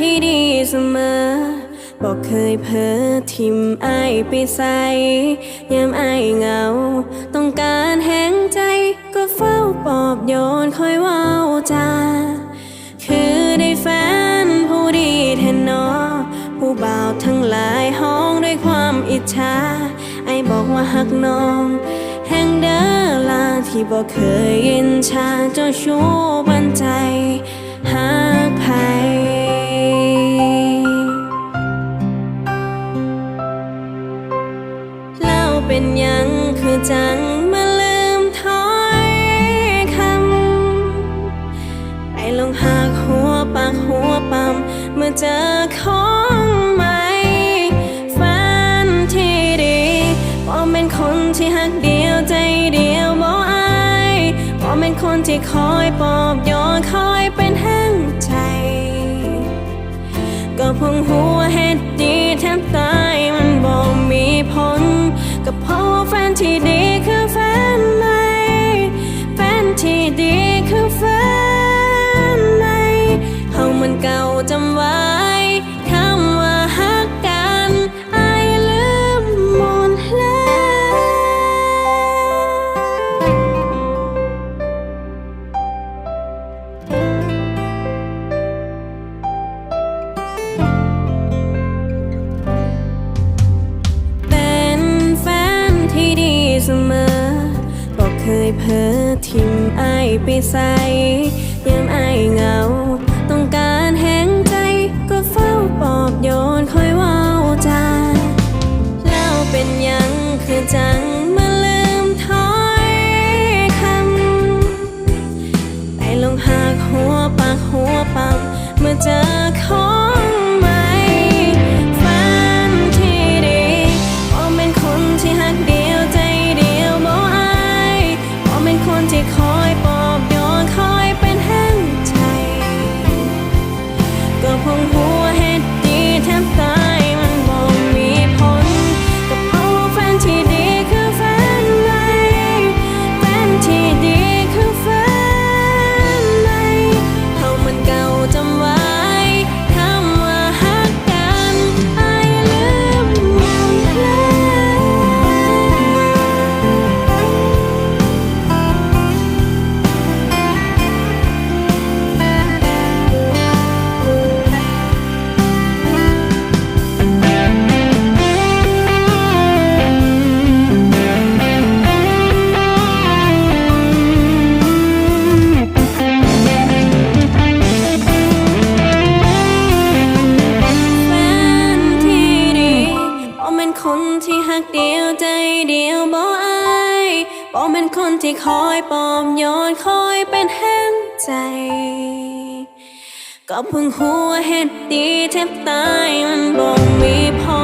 เสมอบอกเคยเพ้อทิมไอายไปใส่ยามไอายเหงา ต้องการแห้งใจก็เฝ้าปอบโยนคอยว้าจาคือได้แฟนผู้ดีแทนนอ ผู้บ่าวทั้งหลายห้องด้วยความอิจฉาไอบอกว่าหักน้อง แห่งเด้อลาที่บอกเคยยินชาเจ้าชู้บันใจหักไผ เป็นยังคือจังมาลืมถ้อยคำไปลงหากหัวปากหัวปั๊มเมื่อเจอของใหม่แฟนที่ดีบ่เป็นคนที่หักเดียวใจเดียวบ่อายบ่เป็นคนที่คอยปลอบโยนคอยเป็นแห้งใจ ก็พงหัว ที่ดีคือแฟนใหม่แฟนที่ดี เพ้อทิมไอายไปใส่ยามไอเหงา ต้องการแห้งใจก็เฝ้าปลอบโยนคอยว้าจาแล้วเป็นยังคือจังมาลืมถ้อยคำไปลงหากหัวปากหัวปั๊มเมื่อเจอขอ ใจเดียวบ่อายบ่เป็นคนที่คอยปลอบโยนคอยเป็นแห่งใจ ก็เพิ่งหัวเห็ดดีแทบตายมันบ่มีพอ